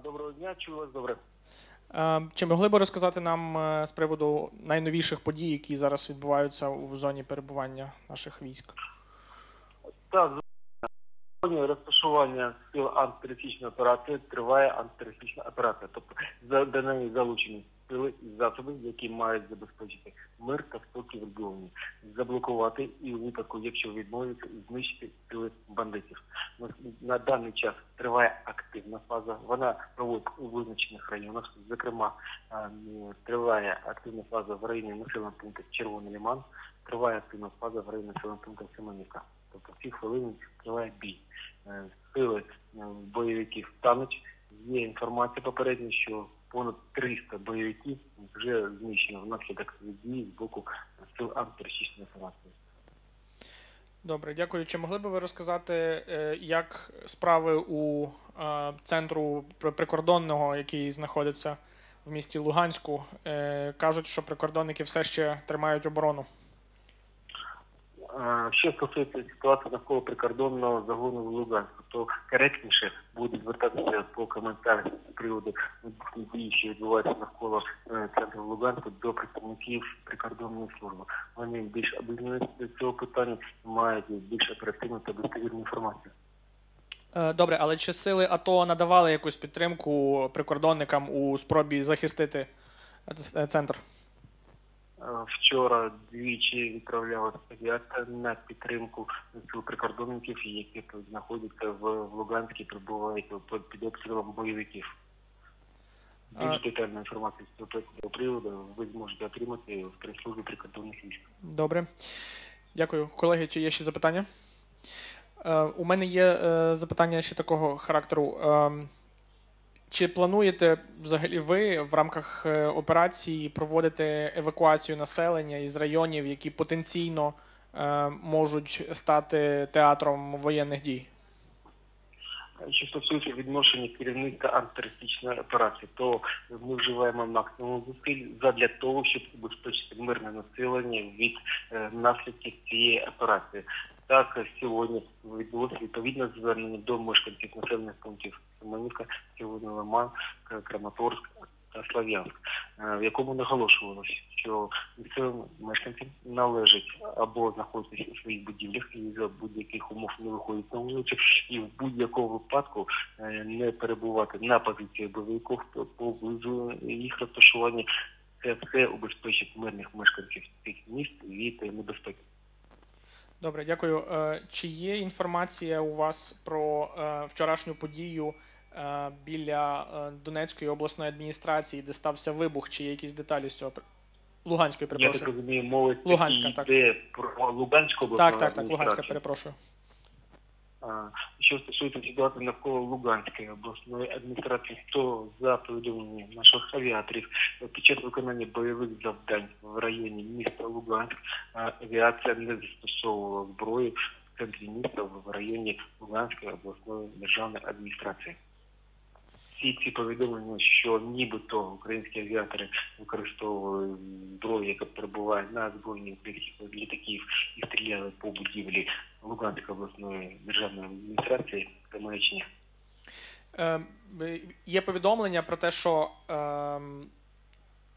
Доброго дня, чую вас добре. Чи могли б розказати нам е, з приводу найновіших подій, які зараз відбуваються у зоні перебування наших військ? Так, зоні розташування сил антитерористичної операції триває антитерористична операція. Тобто до неї залучені сили і засоби, які мають забезпечити мир та спокій в регіоні, заблокувати і у випадку, якщо відмовиться, знищити сили бандитів. На, даний час триває активна фаза. Вона проводить у визначених районах. Зокрема, триває активна фаза в районі населеного пункту Червоний Лиман, триває активна фаза в районі населеного пункту Семенівка. Тобто ці хвилини триває бій. Е, Сили е, бойовиків тануть. Є інформація попередня, що понад 300 бойовиків вже знищено внаслідок дії з боку сил антитерористичної операції. Добре, дякую. Чи могли б ви розказати, е, як справи у е, центру при- прикордонного, який знаходиться в місті Луганську? Е, Кажуть, що прикордонники все ще тримають оборону. Що стосується ситуації навколо прикордонного загону в Луганську, то коректніше буде звертатися по коментарях з приводу дій, що відбуваються навколо е, центру Луганську до представників прикордонної служби. Вони більш обізнані до цього питання, мають більш оперативну та достовірну інформацію. Е, Добре, але чи сили АТО надавали якусь підтримку прикордонникам у спробі захистити е, центр? Е, Вчора двічі відправлялася авіація на підтримку сил прикордонників, які тут знаходяться в Луганській, перебувають під- під обстрілом бойовиків. Більш детальну інформацію з цього приводу ви зможете отримати в прес-службі прикордонних військ. Добре. Дякую. Колеги, чи є ще запитання? Е, у мене є е, запитання ще такого характеру. Е, чи плануєте взагалі ви в рамках е, операції проводити евакуацію населення із районів, які потенційно е, можуть стати театром воєнних дій? Що стосується відношення керівника антитерористичної операції, то ми вживаємо максимум зусиль задля того, щоб убезпечити мирне населення від е, наслідків цієї операції. Так сьогодні відбулося відповідне звернення до мешканців населених пунктів Семенівка, Сьогодні Лиман, Краматорськ та Слов'янськ, е, в якому наголошувалося, що місцевим мешканцям належить або знаходитися у своїх будівлях і за будь-яких умов не виходять на вулицю, і в будь-якому випадку е, не перебувати на позиції бойовиків поблизу їх розташування. Це все убезпечить мирних мешканців цих міст від небезпеки. Добре, дякую. Е, Чи є інформація у вас про е, вчорашню подію е, біля Донецької обласної адміністрації, де стався вибух, чи є якісь деталі з цього? Луганської Луганської, Я так розумію, мова Луганська, так. про Луганську обласну Так, так, так, Луганська, перепрошую. Що стосується ситуації навколо Луганської обласної адміністрації, то за повідомленням наших авіаторів під час виконання бойових завдань в районі міста Луганськ авіація не застосовувала зброю в центрі міста в районі Луганської обласної державної адміністрації. Всі ці повідомлення, що нібито українські авіатори використовували зброю, яка перебуває на озброєнні українських літаків і стріляли по будівлі Луганської обласної державної адміністрації, маячня. Е, Є повідомлення про те, що е,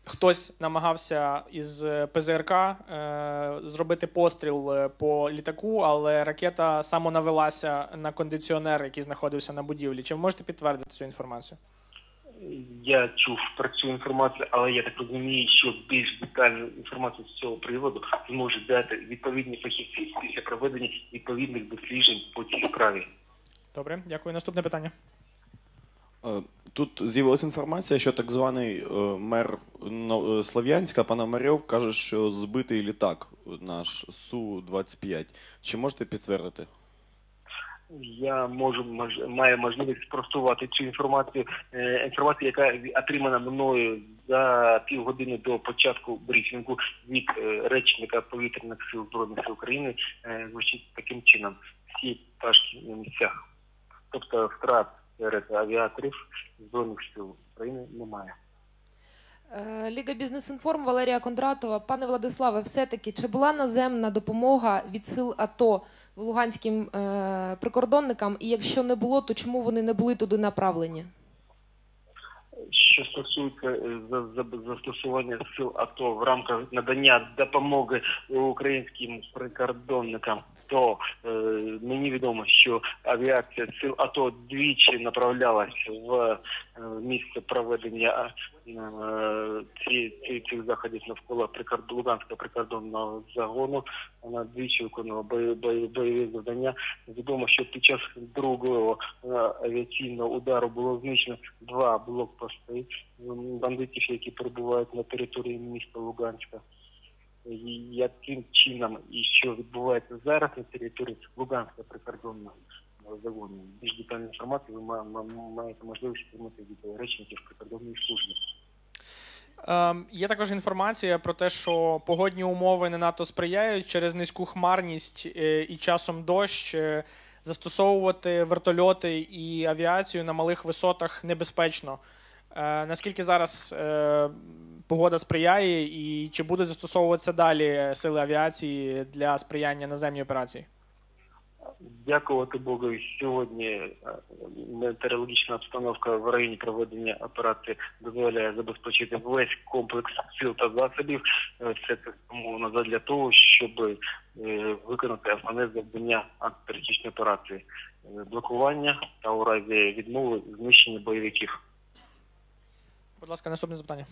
хтось намагався із ПЗРК е, зробити постріл е, по літаку, але ракета самонавелася на кондиціонер, який знаходився на будівлі. Чи ви можете підтвердити цю інформацію? Я чув про цю інформацію, але я так розумію, що більш детальну інформацію з цього приводу зможуть дати відповідні фахівці після проведення відповідних досліджень по цій справі. Добре, дякую. Наступне питання. Е, Тут з'явилася інформація, що так званий е, мер е, Слов'янська, Пономарьов, каже, що збитий літак наш Су-25. Чи можете підтвердити? Я можу мож, маю можливість спростувати цю інформацію. Е, інформація, яка отримана мною за півгодини до початку брифінгу від е, речника повітряних сил збройних сил України, е, звучить таким чином: всі пташки на місцях, тобто втрат серед авіаторів збройних сил України немає. Ліга Бізнес Інформ Валерія Кондратова. Пане Владиславе, все-таки чи була наземна допомога від сил АТО луганським е, прикордонникам? І якщо не було, то чому вони не були туди направлені? що стосується е, за- за- застосування сил АТО в рамках надання допомоги українським прикордонникам, то е, мені відомо, що авіація сил АТО двічі направлялась в е, місце проведення е, ці, ці, цих заходів навколо прикорд... Луганського прикордонного загону. Вона двічі виконувала бої, бойові завдання. Відомо, що під час другого е, авіаційного удару було знищено два блокпости бандитів, які перебувають на території міста Луганська. Яким чином і що відбувається зараз на території Луганського прикордонного загону. Більш детальну інформацію ви ма- ма- маєте можливість отримати від речників прикордонної служби. Ем, Є також інформація про те, що погодні умови не надто сприяють через низьку хмарність е, і часом дощ. е, Застосовувати вертольоти і авіацію на малих висотах небезпечно. Е, Наскільки зараз е, погода сприяє, і чи буде застосовуватися далі сили авіації для сприяння наземній операції? Дякувати Богу, сьогодні е, метеорологічна обстановка в районі проведення операції дозволяє забезпечити весь комплекс сил та засобів. Е, Все це умовно для того, щоб е, виконати основне завдання антитерористичної операції Е, блокування та у разі відмови знищення бойовиків. Будь ласка, наступне запитання.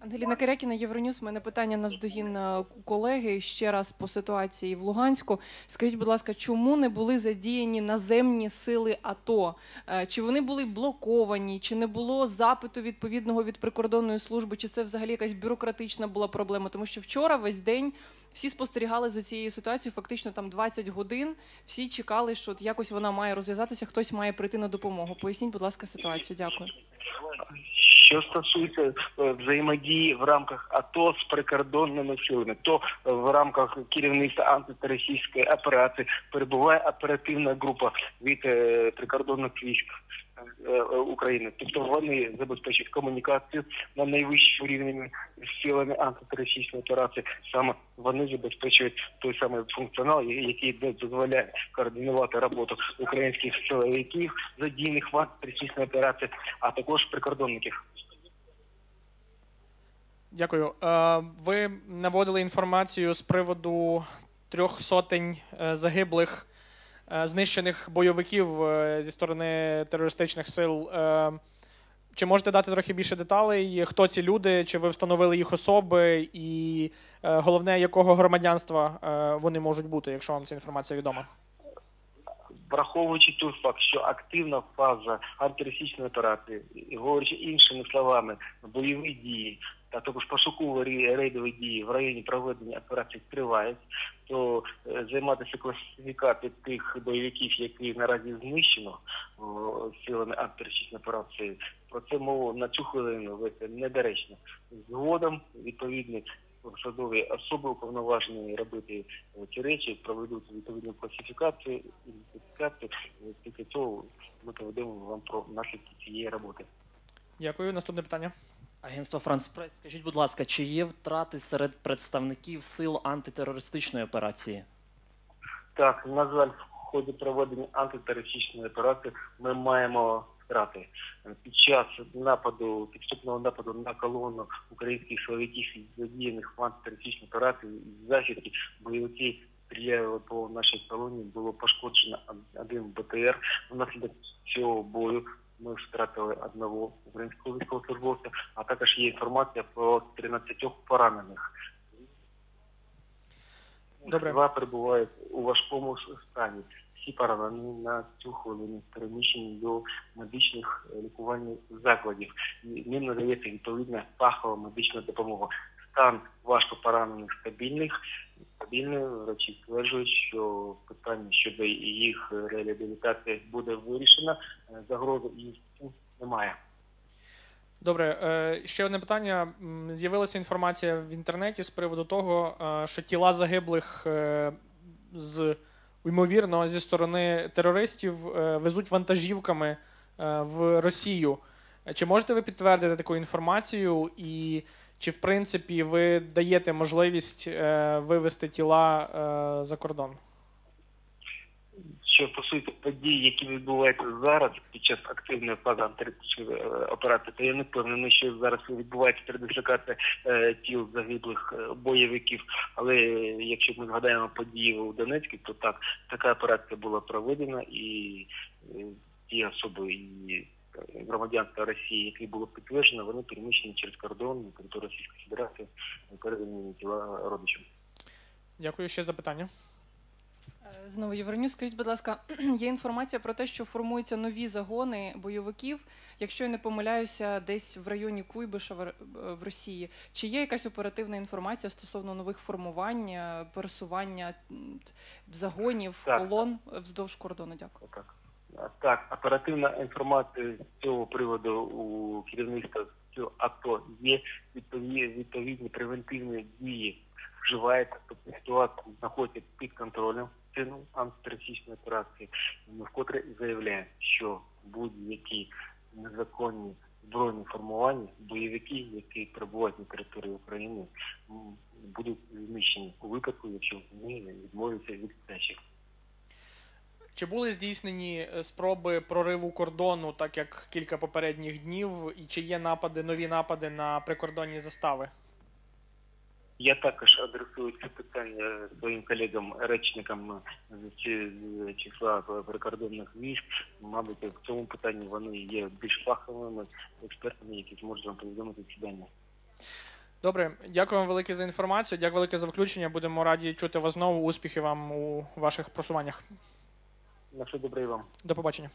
Ангеліна Керякіна, Євроньюз. У мене питання навздогін е, колеги ще раз по ситуації в Луганську. Скажіть, будь ласка, чому не були задіяні наземні сили АТО? Е, Чи вони були блоковані, чи не було запиту відповідного від прикордонної служби, чи це взагалі якась бюрократична була проблема? Тому що вчора весь день всі спостерігали за цією ситуацією, фактично там 20 годин. Всі чекали, що от якось вона має розв'язатися, хтось має прийти на допомогу. Поясніть, будь ласка, ситуацію. Дякую. Що стосується е, взаємодії в рамках АТО з прикордонними силами, то е, в рамках керівництва антитерористичної операції перебуває оперативна група від е, прикордонних військ України. Тобто вони забезпечують комунікацію на найвищому рівні з силами антитерористичної операції. Саме вони забезпечують той самий функціонал, який дозволяє координувати роботу українських силовиків, задійних в антитерористичній операції, а також прикордонників. Дякую. Е, Ви наводили інформацію з приводу трьох сотень е, загиблих, е, знищених бойовиків е, зі сторони терористичних сил. Е, Чи можете дати трохи більше деталей? Хто ці люди? Чи ви встановили їх особи? І е, головне, якого громадянства е, вони можуть бути, якщо вам ця інформація відома? враховуючи той факт, що активна фаза антитерористичної операції, говорячи іншими словами, бойові дії, та також пошукові рейдові дії в районі проведення операцій тривають, то е, займатися класифікацією тих бойовиків, які наразі знищено силами антитерористичної операції, про це мову на цю хвилину вести недоречно. Згодом відповідні посадові особи уповноважені робити е, ці речі, проведуть відповідну класифікацію, ідентифікацію. Е, Після цього ми повідомимо вам про наслідки цієї роботи. Дякую. Наступне питання. Агентство Франс Прес, скажіть, будь ласка, чи є втрати серед представників сил антитерористичної операції? Так, на жаль, в ході проведення антитерористичної операції ми маємо втрати. Під час нападу, підступного нападу на колону українських силовиків, задіяних в антитерористичній операції, західні бойовики стріляли по нашій колоні, було пошкоджено один БТР. Внаслідок цього бою ми втратили одного українського військовослужбовця, а також є інформація про 13 поранених. Добре. Два перебувають у важкому стані. Всі поранені на цю хвилину переміщені до медичних е, лікувальних закладів. Ним надається відповідна фахова медична допомога. Стан важко поранених стабільних. Стабільний врачі стверджують, що питання щодо їх реабілітації буде вирішено. Е, Загрози їм немає. Добре, е, ще одне питання. З'явилася інформація в інтернеті з приводу того, е, що тіла загиблих з ймовірно зі сторони терористів везуть вантажівками в Росію. Чи можете ви підтвердити таку інформацію? І чи в принципі ви даєте можливість е, вивезти тіла е, за кордон? Що стосується подій, які відбуваються зараз під час активної фази антитерористичної е, операції, то я не впевнений, що зараз відбувається передислокація е, тіл загиблих е, бойовиків. Але е, якщо ми згадаємо події у Донецьку, то так така операція була проведена, і ті особи і громадянства Росії, які було підтверджено, вони переміщені через кордон на територію Російської Федерації, передані тіла родичам. Дякую. Ще запитання. Е, Знову Євроньюз. Скажіть, будь ласка, є інформація про те, що формуються нові загони бойовиків, якщо я не помиляюся, десь в районі Куйбиша в Росії. Чи є якась оперативна інформація стосовно нових формувань, е, пересування загонів, Так. колон вздовж кордону? Дякую. Так. Так, оперативна інформація з цього приводу у керівництва цього АТО є відповідні, відповідні превентивні дії вживається, тобто ситуація знаходиться під контролем сину антитерористичної операції. Ми вкотре заявляємо, що будь-які незаконні збройні формування, бойовики, які перебувають на території України, будуть знищені у випадку, якщо вони відмовляться від здачі. Чи були здійснені е, спроби прориву кордону, так як кілька попередніх днів, і чи є напади, нові напади на прикордонні застави? Я також адресую це питання своїм колегам, речникам з числа прикордонних військ. Мабуть, в цьому питанні вони є більш фаховими експертами, які зможуть вам повідомити ці. Добре, дякую вам велике за інформацію. Дякую велике за включення. Будемо раді чути вас знову. Успіхів вам у ваших просуваннях. На все добре і вам. До побачення.